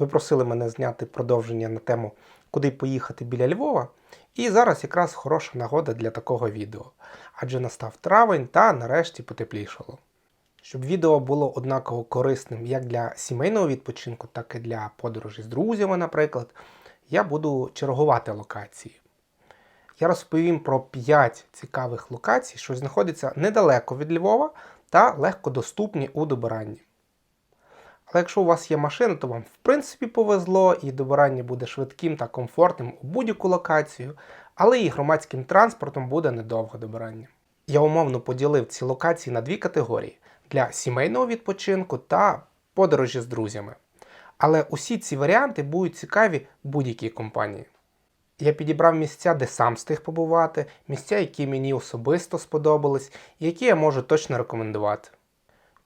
Ви просили мене зняти продовження на тему, куди поїхати біля Львова. І зараз якраз хороша нагода для такого відео. Адже настав травень та нарешті потеплішало. Щоб відео було однаково корисним як для сімейного відпочинку, так і для подорожі з друзями, наприклад, я буду чергувати локації. Я розповім про 5 цікавих локацій, що знаходяться недалеко від Львова та легко доступні у добиранні. Але якщо у вас є машина, то вам в принципі повезло і добирання буде швидким та комфортним у будь-яку локацію, але і громадським транспортом буде недовго добирання. Я умовно поділив ці локації на дві категорії: для сімейного відпочинку та подорожі з друзями. Але усі ці варіанти будуть цікаві будь-якій компанії. Я підібрав місця, де сам встиг побувати, місця, які мені особисто сподобались, які я можу точно рекомендувати.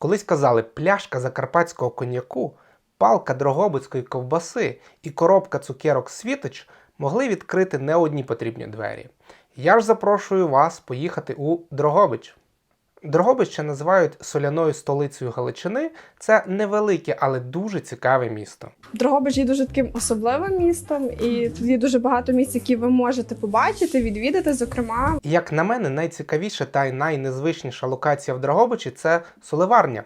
Колись казали, пляшка закарпатського коньяку, палка дрогобицької ковбаси і коробка цукерок світоч могли відкрити не одні потрібні двері. Я ж запрошую вас поїхати у Дрогобич. Дрогобич ще називають соляною столицею Галичини. Це невелике, але дуже цікаве місто. Дрогобич є дуже таким особливим містом, і тут є дуже багато місць, які ви можете побачити, відвідати. Зокрема, Як на мене, найцікавіша та й найнезвичніша локація в Дрогобичі це соливарня.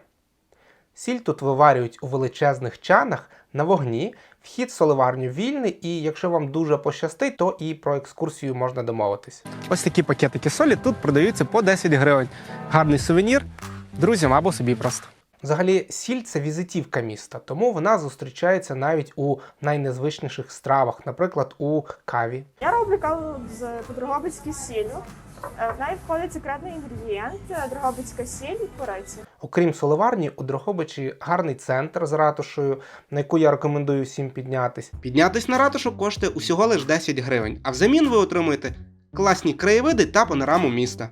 Сіль тут виварюють у величезних чанах на вогні. Вхід в соливарню вільний, і якщо вам дуже пощастить, то і про екскурсію можна домовитись. Ось такі пакетики солі тут продаються по 10 гривень. Гарний сувенір друзям або собі просто. Взагалі, сіль це візитівка міста, тому вона зустрічається навіть у найнезвичніших стравах, наприклад, у каві. Я роблю каву з по-дрогобицьки сіллю. Е, В неї входить секретний інгредієнт е, дрогобицька сіль і кориці. Окрім соливарні, у Дрогобичі гарний центр з ратушею, на яку я рекомендую всім піднятись. Піднятись на ратушу коштує усього лише 10 гривень, а взамін ви отримуєте класні краєвиди та панораму міста.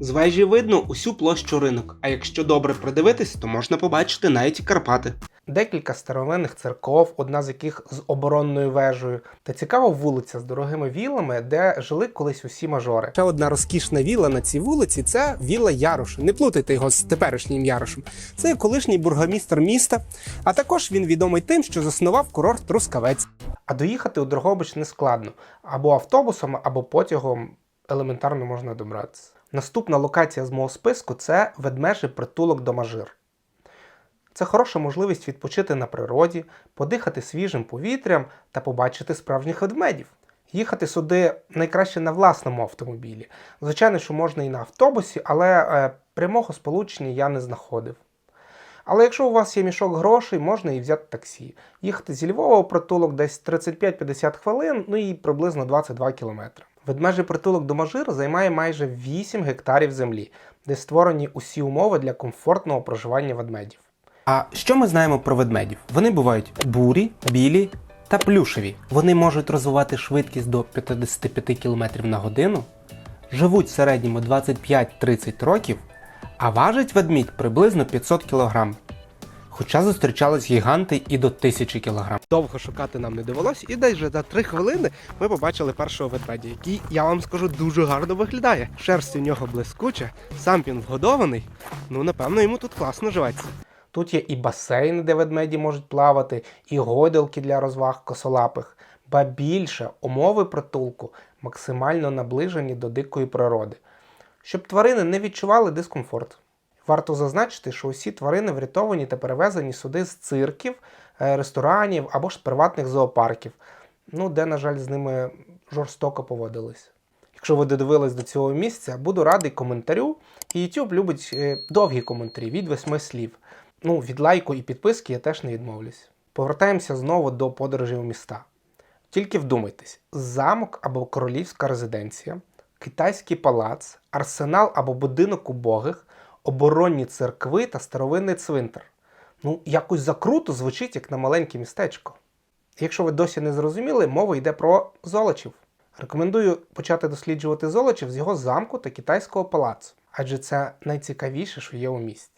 З вежі видно усю площу ринок, а якщо добре придивитись, то можна побачити навіть і Карпати. Декілька старовинних церков, одна з яких з оборонною вежею, та цікава вулиця з дорогими вілами, де жили колись усі мажори. Ще одна розкішна віла на цій вулиці це віла Ярош. Не плутайте його з теперішнім Ярошем. Це колишній бургомістр міста, а також він відомий тим, що заснував курорт Трускавець. А доїхати у Дрогобич не складно. Або автобусом, або потягом елементарно можна добратися. Наступна локація з мого списку це ведмежий притулок до Мажир. Це хороша можливість відпочити на природі, подихати свіжим повітрям та побачити справжніх ведмедів. Їхати сюди найкраще на власному автомобілі. Звичайно, що можна і на автобусі, але е, прямого сполучення я не знаходив. Але якщо у вас є мішок грошей, можна і взяти таксі. Їхати зі Львова у притулок десь 35-50 хвилин, ну і приблизно 22 кілометри. Ведмежий притулок до Мажир займає майже 8 гектарів землі, де створені усі умови для комфортного проживання ведмедів. А що ми знаємо про ведмедів? Вони бувають бурі, білі та плюшеві. Вони можуть розвивати швидкість до 55 км на годину, живуть в середньому 25-30 років, а важить ведмідь приблизно 500 кг. Хоча зустрічались гіганти і до 1000 кг. Довго шукати нам не довелось, і десь вже за 3 хвилини ми побачили першого ведмедя, який, я вам скажу, дуже гарно виглядає. Шерсть у нього блискуча, сам він вгодований. Ну, напевно, йому тут класно живеться. Тут є і басейни, де ведмеді можуть плавати, і гойдалки для розваг косолапих, ба більше умови притулку максимально наближені до дикої природи, щоб тварини не відчували дискомфорт. Варто зазначити, що усі тварини врятовані та перевезені сюди з цирків, е, ресторанів або ж приватних зоопарків, ну де, на жаль, з ними жорстоко поводились. Якщо ви додивились до цього місця, буду радий коментарю. І YouTube любить е, довгі коментарі від восьми слів. Ну, від лайку і підписки я теж не відмовлюсь. Повертаємося знову до подорожей у міста. Тільки вдумайтесь: замок або королівська резиденція, китайський палац, арсенал або будинок убогих, оборонні церкви та старовинний цвинтар. Ну, якось закруто звучить як на маленьке містечко. Якщо ви досі не зрозуміли, мова йде про золочів. Рекомендую почати досліджувати золочів з його замку та китайського палацу, адже це найцікавіше, що є у місті.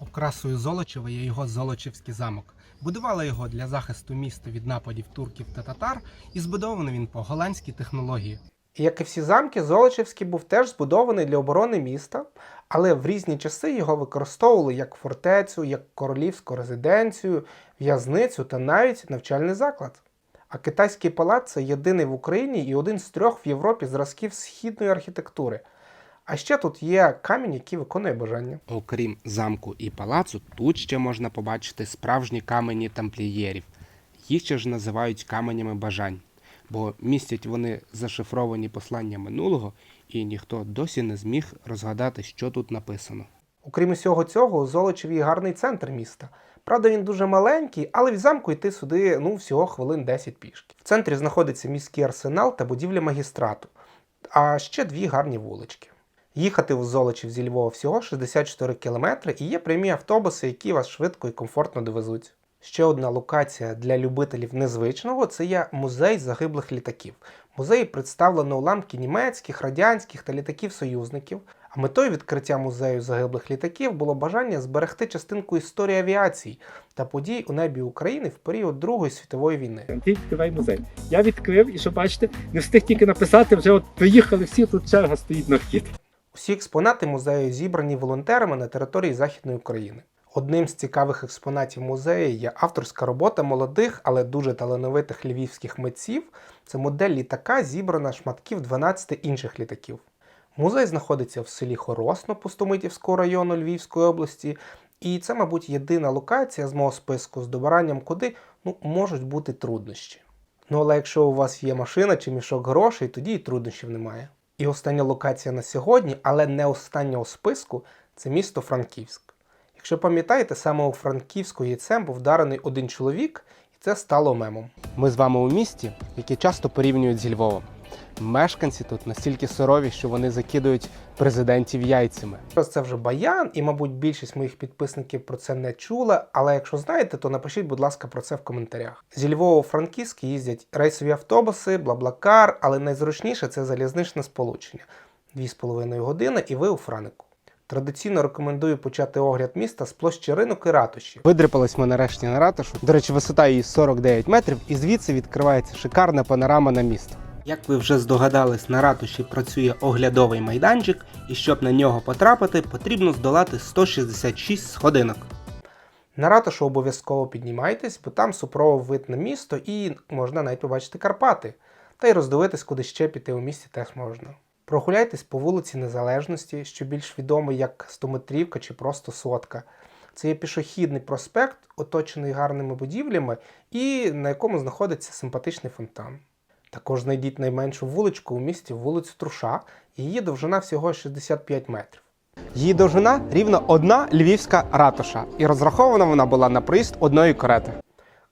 Окрасою Золочева є його Золочівський замок. Будували його для захисту міста від нападів турків та татар, і збудований він по голландській технології. Як і всі замки, Золочівський був теж збудований для оборони міста, але в різні часи його використовували як фортецю, як королівську резиденцію, в'язницю та навіть навчальний заклад. А китайський палац це єдиний в Україні і один з трьох в Європі зразків східної архітектури. А ще тут є камінь, який виконує бажання. Окрім замку і палацу, тут ще можна побачити справжні камені тамплієрів. Їх ще ж називають каменями бажань, бо містять вони зашифровані послання минулого, і ніхто досі не зміг розгадати, що тут написано. Окрім усього цього, Золочеві є гарний центр міста. Правда, він дуже маленький, але від замку йти сюди ну, всього хвилин 10 пішки. В центрі знаходиться міський арсенал та будівля магістрату, а ще дві гарні вулички. Їхати у Золочів зі Львова всього 64 кілометри і є прямі автобуси, які вас швидко і комфортно довезуть. Ще одна локація для любителів незвичного це є музей загиблих літаків. В музеї представлено уламки німецьких, радянських та літаків союзників. А метою відкриття музею загиблих літаків було бажання зберегти частинку історії авіації та подій у небі України в період Другої світової війни. Відкривай музей. Я відкрив і що бачите, не встиг тільки написати, вже от приїхали всі, тут черга стоїть на вхід. Усі експонати музею зібрані волонтерами на території Західної України. Одним з цікавих експонатів музею є авторська робота молодих, але дуже талановитих львівських митців. Це модель літака, зібрана шматків 12 інших літаків. Музей знаходиться в селі Хоросно Пустомитівського району Львівської області, і це, мабуть, єдина локація з мого списку з добиранням, куди ну, можуть бути труднощі. Ну але якщо у вас є машина чи мішок грошей, тоді і труднощів немає. І остання локація на сьогодні, але не остання у списку, це місто Франківськ. Якщо пам'ятаєте, саме у Франківську яйцем був вдарений один чоловік, і це стало мемом. Ми з вами у місті, яке часто порівнюють зі Львовом. Мешканці тут настільки сурові, що вони закидують президентів яйцями. Це вже баян, і, мабуть, більшість моїх підписників про це не чула. Але якщо знаєте, то напишіть, будь ласка, про це в коментарях. Зі Львова у Франківськ їздять рейсові автобуси, бла-блакар, але найзручніше це залізничне сполучення. Дві з половиною години, і ви у Франику. Традиційно рекомендую почати огляд міста з площі ринок і ратуші. Видрипались ми нарешті на ратушу. До речі, висота її 49 метрів, і звідси відкривається шикарна панорама на місто. Як ви вже здогадались, на ратуші працює оглядовий майданчик, і щоб на нього потрапити, потрібно здолати 166 сходинок. На ратушу обов'язково піднімайтесь, бо там супровий вид на місто і можна навіть побачити Карпати. Та й роздивитись, куди ще піти у місті теж можна. Прогуляйтесь по вулиці Незалежності, що більш відомий як Стометрівка чи просто сотка. Це є пішохідний проспект, оточений гарними будівлями, і на якому знаходиться симпатичний фонтан. Також знайдіть найменшу вуличку у місті вулицю Труша, її довжина всього 65 метрів. Її довжина рівно одна львівська ратуша, і розрахована вона була на проїзд одної карети.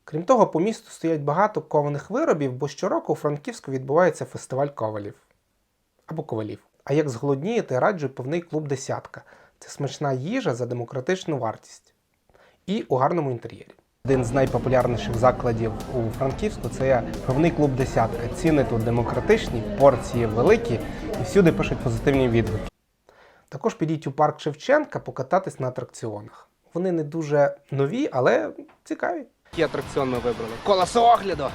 Крім того, по місту стоять багато кованих виробів, бо щороку у Франківську відбувається фестиваль ковалів або ковалів. А як зголоднієте, раджу пивний клуб Десятка. Це смачна їжа за демократичну вартість і у гарному інтер'єрі. Один з найпопулярніших закладів у Франківську це пивний клуб Десятка. Ціни тут демократичні, порції великі і всюди пишуть позитивні відгуки. Також підіть у парк Шевченка покататись на атракціонах. Вони не дуже нові, але цікаві. Який атракціон ми вибрали? Колесо огляду!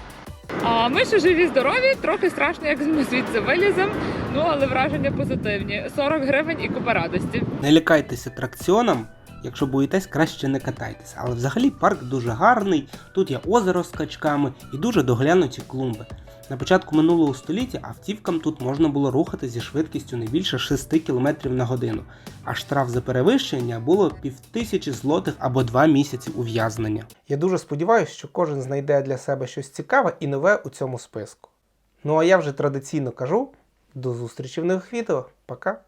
А ми ще живі, здорові, трохи страшно, як ми звідси виліземо. Ну але враження позитивні. 40 гривень і купа радості. Не лякайтеся атракціонам, якщо боїтесь, краще не катайтеся. Але взагалі парк дуже гарний, тут є озеро з качками і дуже доглянуті клумби. На початку минулого століття автівкам тут можна було рухати зі швидкістю не більше 6 км на годину, а штраф за перевищення було півтисячі злотих або 2 місяці ув'язнення. Я дуже сподіваюся, що кожен знайде для себе щось цікаве і нове у цьому списку. Ну а я вже традиційно кажу: до зустрічі в нових відео. Пока!